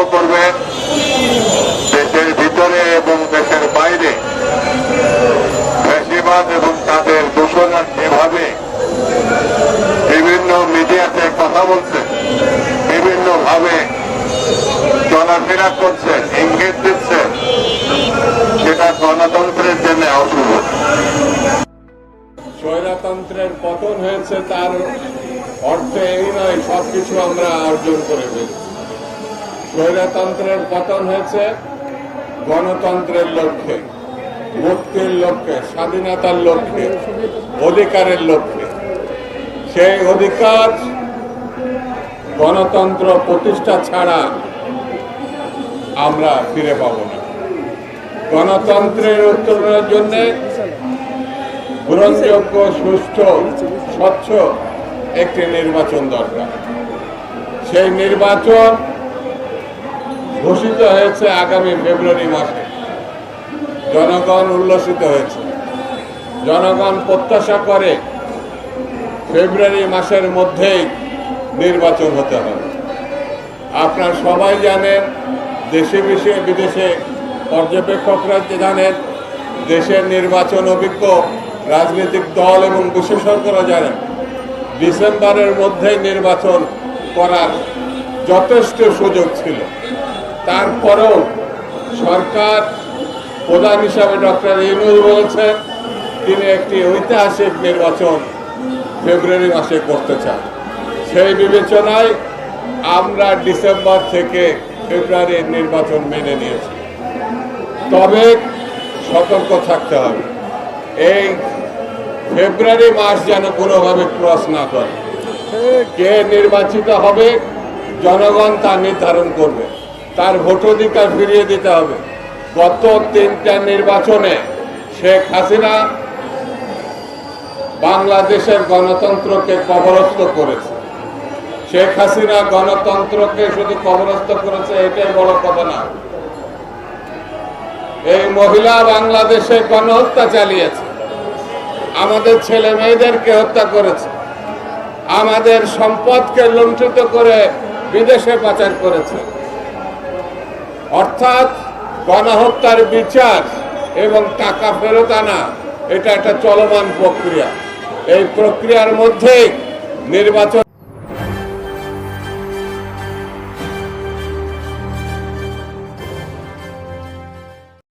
লক্ষ্য করবেন দেশের ভিতরে এবং দেশের বাইরে ফ্যাসিবাদ এবং তাদের দোষরা যেভাবে বিভিন্ন মিডিয়াতে কথা বলছে বিভিন্ন ভাবে চলাফেরা করছে, ইঙ্গিত দিচ্ছে। সেটা গণতন্ত্রের জন্য অশুভ স্বৈরাতন্ত্রের পতন হয়েছে তার অর্থ এই নয়, সবকিছু আমরা অর্জন করে ফেলছি। স্বৈরতন্ত্রের পতন হয়েছে গণতন্ত্রের লক্ষ্যে, মুক্তির লক্ষ্যে, স্বাধীনতার লক্ষ্যে, অধিকারের লক্ষ্যে। সেই অধিকার গণতন্ত্র প্রতিষ্ঠা ছাড়া আমরা ফিরে পাব না। গণতন্ত্রের উত্তরণের জন্যে গ্রহণযোগ্য, সুষ্ঠু, স্বচ্ছ একটি নির্বাচন দরকার। সেই নির্বাচন ঘোষিত হয়েছে আগামী ফেব্রুয়ারি মাসে। জনগণ উল্লসিত হয়েছে। জনগণ প্রত্যাশা করে ফেব্রুয়ারি মাসের মধ্যেই নির্বাচন হতে হবে। আপনার সবাই জানেন, দেশে বিদেশে বিদেশে পর্যবেক্ষকরা জানেন, দেশের নির্বাচন অভিজ্ঞ রাজনৈতিক দল এবং বিশেষজ্ঞরা জানেন, ডিসেম্বরের মধ্যেই নির্বাচন করার যথেষ্ট সুযোগ ছিল। তারপরেও সরকার প্রধান হিসাবে ডক্টর ইউনুস বলছেন, তিনি একটি ঐতিহাসিক নির্বাচন ফেব্রুয়ারি মাসে করতে চান। সেই বিবেচনায় আমরা ডিসেম্বর থেকে ফেব্রুয়ারির নির্বাচন মেনে নিয়েছি। তবে সতর্ক থাকতে হবে। এই ফেব্রুয়ারি মাস যেন কোনোভাবে ক্রস না করে। কে নির্বাচিত হবে, জনগণ তা নির্ধারণ করবে। তার ভোটাধিকার ফিরিয়ে দিতে হবে। গত তিনটা নির্বাচনে শেখ হাসিনা বাংলাদেশের গণতন্ত্রকে কবরস্থ করেছে। শেখ হাসিনা গণতন্ত্রকে শুধু কবরস্থ করেছে, এটাই বড় কথা না। এই মহিলা বাংলাদেশে গণহত্যা চালিয়েছে। আমাদের ছেলে মেয়েদেরকে হত্যা করেছে। আমাদের সম্পদকে লুণ্ঠিত করে বিদেশে পাচার করেছে। অর্থাৎ গণহত্যার বিচার এবং টাকা ফেরত আনা, এটা একটা চলমান প্রক্রিয়া। এই প্রক্রিয়ার মধ্যে নির্বাচন